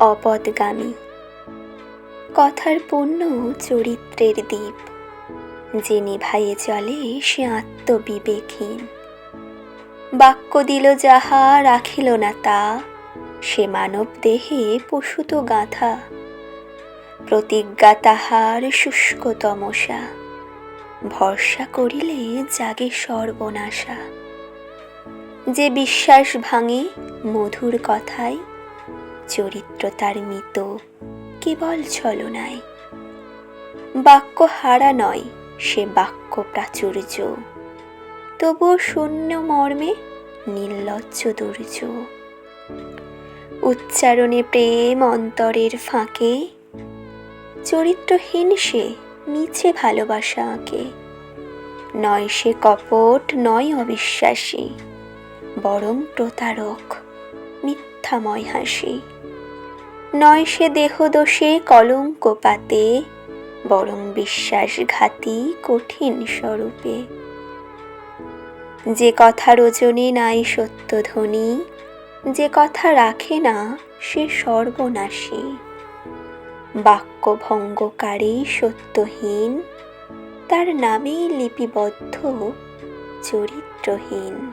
অপদগামী। কথার পূর্ণ চরিত্রের দ্বীপ। যে নিভাইয়ে চলে, সে আত্মবিবেকহীন। বাক্য দিল যাহা রাখিল না তা, সে মানব দেহে পশুত গাঁথা প্রতিজ্ঞা তাহার শুষ্ক তমসা ভরসা করিলে জাগে সর্বনাশা। যে বিশ্বাস ভাঙে, মধুর কথায় চরিত্র তার মৃত, কেবল ছলনায়। বাক্য হারা নয়, সে বাক্য প্রাচুর্য। তবুও শূন্য মর্মে নির্লজ্জ দুর্য। উচ্চারণে প্রেম অন্তরের ফাঁকে, চরিত্রহীন সে মিছে ভালোবাসা আঁকে। নয় সে কপট, নয় অবিশ্বাসী, বরং প্রতারক মিথ্যাময় হাসি। নয় সে দেহদোষে কলঙ্ক পাতে বরং বিশ্বাসঘাতী কঠিন স্বরূপে। যে কথা ওজনে নাই সত্য ধ্বনি, যে কথা রাখে না সে সর্বনাশী। বাক্য ভঙ্গকারী সত্যহীন, তার নামেই লিপিবদ্ধ চরিত্রহীন।